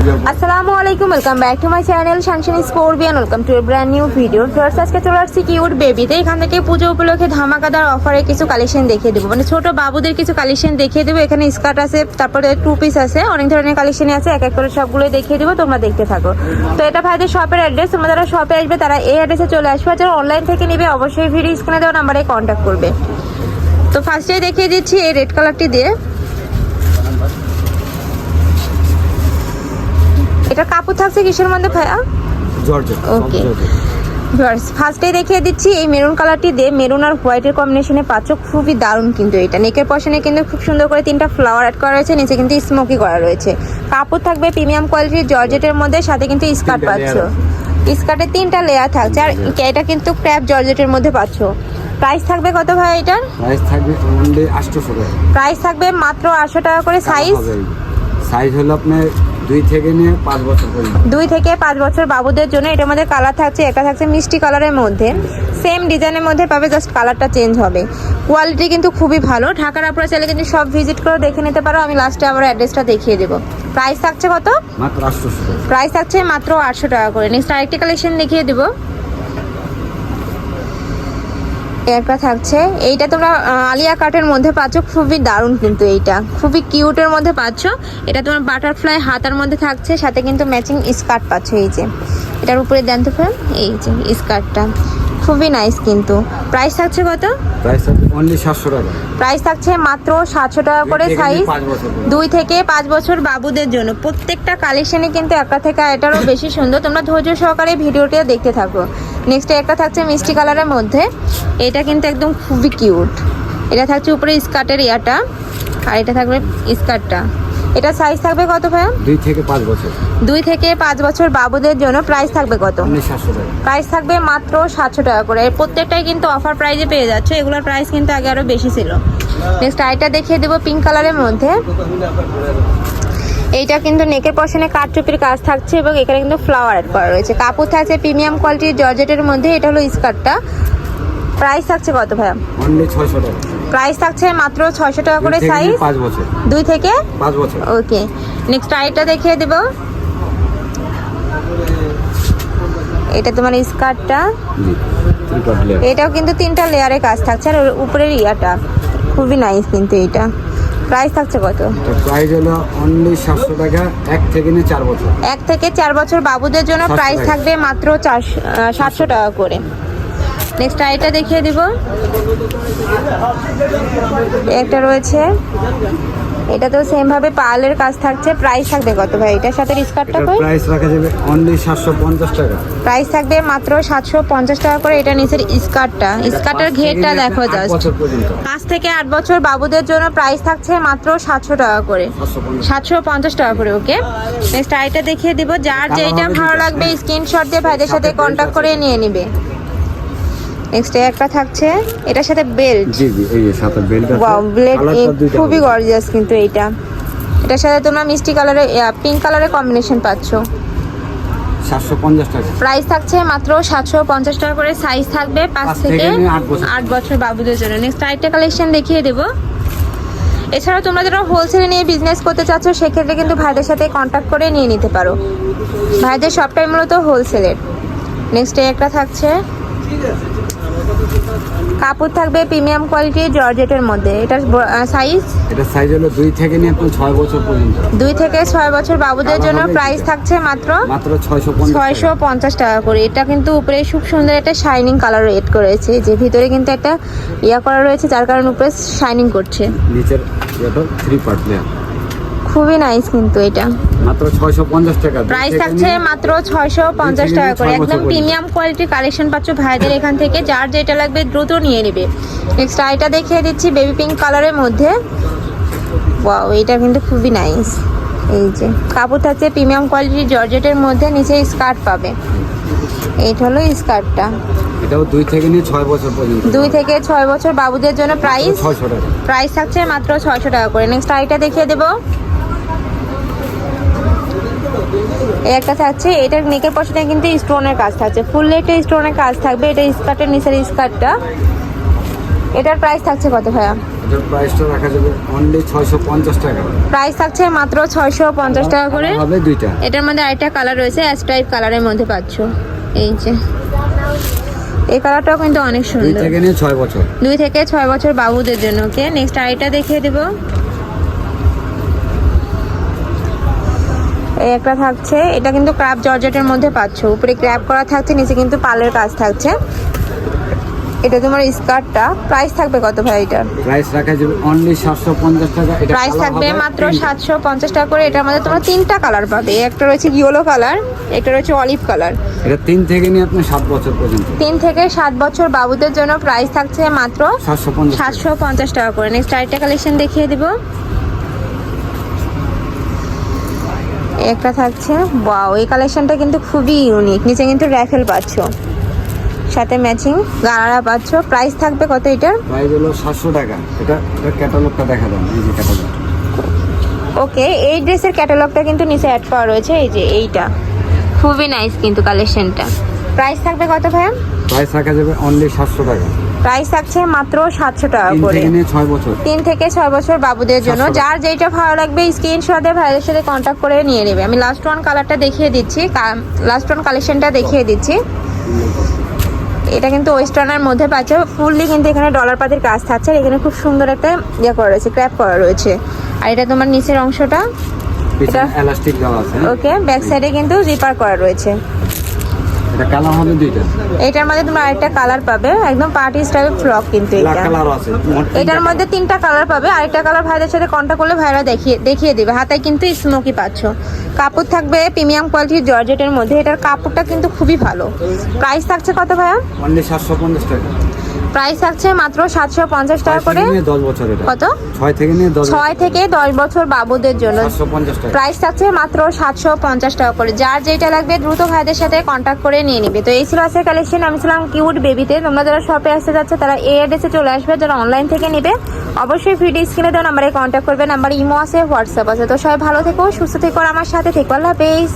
আসসালামু আলাইকুম welcome back to my channel শানশান স্কোরবিয়ান welcome to brand new video first আজকে চলে আসছি কিউট বেবিতে এখান থেকে পুজো উপলক্ষে ধামাকাদার অফারে কিছু কালেকশন দেখিয়ে দেবো। মানে ছোট বাবুদের কিছু কালেকশন দেখিয়ে দেবো। এখানে স্কার্ট আছে, তারপরে টু পিস আছে, অনেক ধরনের কালেকশন আছে। এক এক করে সবগুলো দেখিয়ে দেবো, তোমরা দেখতে থাকো। তো এটা ভাইদের শপের অ্যাড্রেস তোমরা যারা শপে আসবে, তারা এই অ্যাড্রেসে চলে আসবে। যারা অনলাইন থেকে নেবে, অবশ্যই ভিডিও স্ক্রিনে দেওয়া নাম্বারে কন্ট্যাক্ট করবে। তো ফার্স্টেই দেখিয়ে দিচ্ছি এই রেড কালারটি দিয়ে। কাপড় থাকছে কিসের মধ্যে ভাইয়া? Georgette Okay. ফার্স্টে দেখিয়ে দিচ্ছি এই মেরুন কালারটি দিয়ে মেরুন আর হোয়াইটের কম্বিনেশনে পাচ্ছ খুবই দারুণ কিন্তু এটা। নেকের পশনে কিন্তু খুব সুন্দর করে তিনটা ফ্লাওয়ার অ্যাড করা রয়েছে নিচে কিন্তু স্মোকি করা রয়েছে। কাপড় থাকবে প্রিমিয়াম কোয়ালিটির জর্জেটের মধ্যে সাথে কিন্তু স্কার্ট পাচ্ছ। স্কার্টের তিনটা লেয়ার থাকছে আর এটা কিন্তু ক্র্যাপ জর্জেটের মধ্যে পাচ্ছ। প্রাইস থাকবে কত ভাই এটার? প্রাইস থাকবে প্রাইস থাকবে মাত্র আটশো টাকা করে সাইজ সাইজ হলো আপনার দুই থেকে নিয়ে পাঁচ বছর পর্যন্ত। দুই থেকে পাঁচ বছর বাবুদের জন্য এটার মধ্যে কালার থাকছে একটা থাকছে মিষ্টি কালারের মধ্যে। সেম ডিজাইনের মধ্যে পাবে জাস্ট কালারটা চেঞ্জ হবে। কোয়ালিটি কিন্তু খুবই ভালো। ঢাকার আপনারা চাইলে কিন্তু সব ভিজিট করে দেখে নিতে পারো। আমি লাস্টে আবার অ্যাড্রেসটা দেখিয়ে দেবো। প্রাইস থাকছে কত? মাত্র আটশো প্রাইস থাকছে মাত্র আটশো টাকা করে। নেক্সট আরেকটি কালেকশন দেখিয়ে দেবো। একটা থাকছে। এইটা তোমরা আলিয়া কাটের মধ্যে পাচ্ছ। খুবই দারুণ কিন্তু এইটা। খুবই কিউটের মধ্যে পাচ্ছ। এটা তোমার বাটারফ্লাই হাতার মধ্যে থাকছে। সাথে কিন্তু ম্যাচিং স্কার্ট পাচ্ছ এই যে। এটার উপরে দেন তো এই যে স্কার্টটা। খুবই নাইস কিন্তু। প্রাইস থাকছে কত? প্রাইস থাকবে অনলি সাতশো টাকা। প্রাইস থাকছে মাত্র সাতশো টাকা করে সাইজ। দুই থেকে পাঁচ বছর বাবুদের জন্য। প্রত্যেকটা কালেকশনে কিন্তু একটা থেকে এটারও বেশি সুন্দর। তোমরা ধৈর্য সহকারে ভিডিওটা দেখতে থাকো। নেক্সট একটা থাকছে মিষ্টি কালারের মধ্যে। এটা কিন্তু একদম খুবই কিউট এটা থাকছে উপরে স্কার্টের ইয়াটা আর এটা থাকবে স্কার্টটা। এটা সাইজ থাকবে কত ভাইয়া? দুই থেকে পাঁচ বছর। দুই থেকে পাঁচ বছর বাবুদের জন্য প্রাইস থাকবে কত? প্রাইস থাকবে মাত্র সাতশো টাকা করে। এর প্রত্যেকটাই কিন্তু অফার প্রাইজে পেয়ে যাচ্ছে। এগুলোর প্রাইস কিন্তু আগে আরও বেশি ছিল। নেক্সট আইটা দেখিয়ে দেবো পিঙ্ক কালারের মধ্যে। এইটা কিন্তু নেকের পশনে কাঠচুপির কাজ থাকছে এবং এখানে কিন্তু ফ্লাওয়ার অ্যাড করা রয়েছে। কাপড় থাকছে প্রিমিয়াম কোয়ালিটির জর্জেটের মধ্যে এটা হলো স্কার্টটা প্রাইস থাকছে কত ভাইয়া? অনলি ছয়শো টাকা। প্রাইস থাকছে মাত্র ছয়শো টাকা করে সাইজ দুই থেকে? পাঁচ বছর। ওকে। নেক্সট আইটা দেখিয়ে দেবো। এটা তোমার স্কার্টটা এটাও কিন্তু তিনটা লেয়ারে কাজ থাকছে। আর উপরের ইয়াটা খুবই নাইস কিন্তু এটা প্রাইস থাকছে কত? প্রাইস হলো অনলি সাতশো টাকা এক থেকে নিয়ে চার বছর। এক থেকে চার বছর বাবুদের জন্য প্রাইস থাকবে মাত্র চারশো সাতশো টাকা করে। নেক্সট আইটা দেখিয়ে দিব। একটা রয়েছে। এটা তো সেম ভাবে পার্লের কাজ থাকছে। প্রাইস থাকবে কত ভাই? এটার সাথে স্কার্টটা কই? প্রাইস রাখা যাবে অনলি সাতশো পঞ্চাশ টাকা। প্রাইস থাকবে মাত্র সাতশো পঞ্চাশ টাকা করে এটা নিচের স্কার্টটা স্কার্টের ঘেরটা দেখো জাস্ট বছর পর্যন্ত। পাঁচ থেকে আট বছর বাবুদের জন্য প্রাইস থাকছে মাত্র সাতশো টাকা করে। সাতশো পঞ্চাশ। সাতশো পঞ্চাশ টাকা করে ওকে নেক্সট আইটা দেখিয়ে দিব। যার যেটা ভালো লাগবে স্ক্রিনশট দিয়ে ভাইদের সাথে কন্ট্যাক্ট করে নিয়ে নিবে। নেক্সট একটা থাকছে এটার সাথে বেল্ট জি জি এই যে সাথে বেল্ট আছে। ওয়াও ব্লেড খুবই। গর্জিয়াস কিন্তু এইটা। এটার সাথে তোমরা মিষ্টি কালারের পিঙ্ক কালারের কম্বিনেশন পাচ্ছ। সাতশো পঞ্চাশ টাকা। প্রাইস থাকছে মাত্র সাতশো পঞ্চাশ টাকা করে। সাইজ থাকবে পাঁচ থেকে আট বছর। বাবুদের জন্য। নেক্সট আরেকটা কালেকশন দেখিয়ে দেবো। এছাড়াও তোমরা যারা হোলসেলে নিয়ে বিজনেস করতে চাচ্ছ সেক্ষেত্রে কিন্তু ভাইদের সাথে কন্ট্যাক্ট করে নিয়ে নিতে পারো। ভাইদের সবটাই মূলত হোলসেলের নেক্সট একটা থাকছে। কাপড় থাকবে প্রিমিয়াম কোয়ালিটি জর্জেটের মধ্যে। এটার সাইজ এটা সাইজ হলো দুই থেকে নিয়ে আপনার ছয় বছর পর্যন্ত। দুই থেকে ছয় বছর বাবুদের জন্য প্রাইস থাকছে মাত্র মাত্র ছয়শো পঞ্চাশ ছয়শো পঞ্চাশ টাকা করে। এটা কিন্তু উপরে খুব সুন্দর একটা শাইনিং কালার এড করেছে যে ভিতরে কিন্তু একটা ইয়া করা রয়েছে যার কারণে উপরে শাইনিং করছে। নিচের এটা থ্রি পার্ট লেয়ার খুবই নাইস কিন্তু এটা। মাত্র ছয়শো পঞ্চাশ টাকা। প্রাইস থাকছে মাত্র ছয়শো পঞ্চাশ থেকে টাকা করে। একদম প্রিমিয়াম কোয়ালিটির কালেকশন পাচ্ছ ভাইদের এখান থেকে। যার যেটা লাগবে দ্রুত নিয়ে নেবে। নেক্সট আইটা দেখিয়ে দিচ্ছি বেবি পিঙ্ক কালারের মধ্যে। ওয়াও এটা কিন্তু খুবই নাইস এই যে কাপড় থাকছে প্রিমিয়াম কোয়ালিটির জর্জেটের মধ্যে নিচে স্কার্ট পাবে। এইটা হলো স্কার্টটা এটাও দুই থেকে নিয়ে ছয় বছর পর্যন্ত। দুই থেকে ছয় বছর বাবুদের জন্য প্রাইস ছয়শো টাকা। প্রাইস থাকছে মাত্র ছয়শো টাকা করে। নেক্সট আইটা দেখিয়ে দেবো। এই একটা থাকছে এটার নেকের পশনে কিন্তু স্টোনের কাজ থাকছে। ফুল লেটে স্টোনের কাজ থাকবে এটা স্কার্টের নিচের স্কার্টটা এটার প্রাইস থাকছে কত ভাইয়া? এটার প্রাইসটা রাখা যাবে অনলি ছয়শো পঞ্চাশ টাকা। প্রাইস থাকছে মাত্র ছয়শো পঞ্চাশ টাকা করে। হবে দুইটা। এটার মধ্যে আরেকটা কালার রয়েছে অ্যাশ টাইপ কালারের মধ্যে পাচ্ছ। এই যে। এই কালারটাও কিন্তু অনেক দুই সুন্দর। থেকে নিয়ে ছয় বছর। দুই থেকে বছর বাবুদের জন্য ওকে নেক্সট দেখিয়ে দেব। এই একটা থাকছে। এটা কিন্তু ক্র্যাপ জর্জেটের মধ্যে পাচ্ছ। উপরে ক্র্যাপ করা থাকছে নিচে কিন্তু পালের কাজ থাকছে। এটা তোমার স্কার্টটা। প্রাইস থাকবে কত ভাই এটার প্রাইস রাখা যাবে অনলি সাতশো পঞ্চাশ টাকা। এটা প্রাইস থাকবে মাত্র তিনটা। সাতশো পঞ্চাশ টাকা করে। এটার মধ্যে তোমরা তিনটা কালার পাবে। একটা রয়েছে ইয়েলো কালার একটা রয়েছে অলিভ কালার এটা তিন থেকে নিয়ে আপনি সাত বছর পর্যন্ত। তিন থেকে সাত বছর বাবুদের জন্য প্রাইস থাকছে মাত্র সাতশো পঞ্চাশ টাকা। সাতশো পঞ্চাশ টাকা করে। নেক্সট আরেকটা কালেকশন দেখিয়ে দিব এই একটা থাকছে। ওয়াও এই কালেকশনটা কিন্তু খুবই ইউনিক নিচে কিন্তু র্যাফেল পাচ্ছ। সাথে ম্যাচিং গানারা পাচ্ছ। প্রাইস থাকবে কত এটার? প্রাইস হলো সাতশো টাকা। এটা এটা ক্যাটালগটা দেখা দেন এই যে ক্যাটালগ ওকে এই ড্রেসের ক্যাটালগটা কিন্তু নিচে অ্যাড করা রয়েছে। এই যে এইটা। খুবই নাইস কিন্তু কালেকশনটা প্রাইস থাকবে কত ভাইয়া? প্রাইস রাখা যাবে অনলি সাতশো টাকা। প্রাইস থাকছে মাত্র সাতশো টাকা করে। তিন থেকে ছয় বছর বাবুদের জন্য। যার যেটা ভালো লাগবে স্ক্রিনশটে ভাইদের সাথে কন্ট্যাক্ট করে নিয়ে নেবে। আমি লাস্ট ওয়ান কালারটা দেখিয়ে দিচ্ছি। লাস্ট ওয়ান কালেকশনটা দেখিয়ে দিচ্ছি। এটা কিন্তু ওয়েস্টার্নের মধ্যে পাচ্ছে। ফুললি কিন্তু এখানে ডলার পাতির কাজ থাকছে। আর এখানে খুব সুন্দর একটা ইয়ে করা রয়েছে ক্র্যাপ করা রয়েছে। আর এটা তোমার নিচের অংশটা? ওকে ব্যাক সাইডে কিন্তু রিপার করা রয়েছে। কালার হবে দুইটা। এটার মধ্যে তোমরা আরেকটা কালার পাবে একদম পার্টি স্টাইল ফ্রক কিন্তু এটা। আছে এটার মধ্যে তিনটা কালার পাবে আরেকটা কালার ভাইদের সাথে কন্ট্যাক্ট করলে ভাইরা দেখিয়ে দেখিয়ে দিবে। হাতায় কিন্তু স্মোকি পাচ্ছ। কাপড় থাকবে প্রিমিয়াম কোয়ালিটির জর্জেটের মধ্যে এটার কাপড়টা কিন্তু খুবই ভালো। প্রাইস থাকছে কত ভাইয়া? অনলি সাতশো পঞ্চাশ টাকা। প্রাইস থাকছে মাত্র সাতশো পঞ্চাশ টাকা করে। কত? ছয় থেকে নিয়ে ছয় থেকে দশ বছর বাবুদের জন্য। প্রাইস থাকছে মাত্র সাতশো পঞ্চাশ টাকা করে। যার যেটা লাগবে দ্রুত ভাইদের সাথে কন্ট্যাক্ট করে নিয়ে নিবে। তো এই ছিল আজকের কালেকশন আমি ছিলাম কিউট বেবিতে তোমরা যারা শপে আসতে যাচ্ছে তারা এই অ্যাড্রেসে চলে আসবে। যারা অনলাইন থেকে নেবে অবশ্যই ভিডিও স্ক্রিনে দেওয়া নাম্বারে কন্ট্যাক্ট করবে। নাম্বার ইমো আছে হোয়াটসঅ্যাপ আছে। তো সবাই ভালো থেকো সুস্থ থেকো আমার সাথে থেকো। আল্লাহ হাফেজ।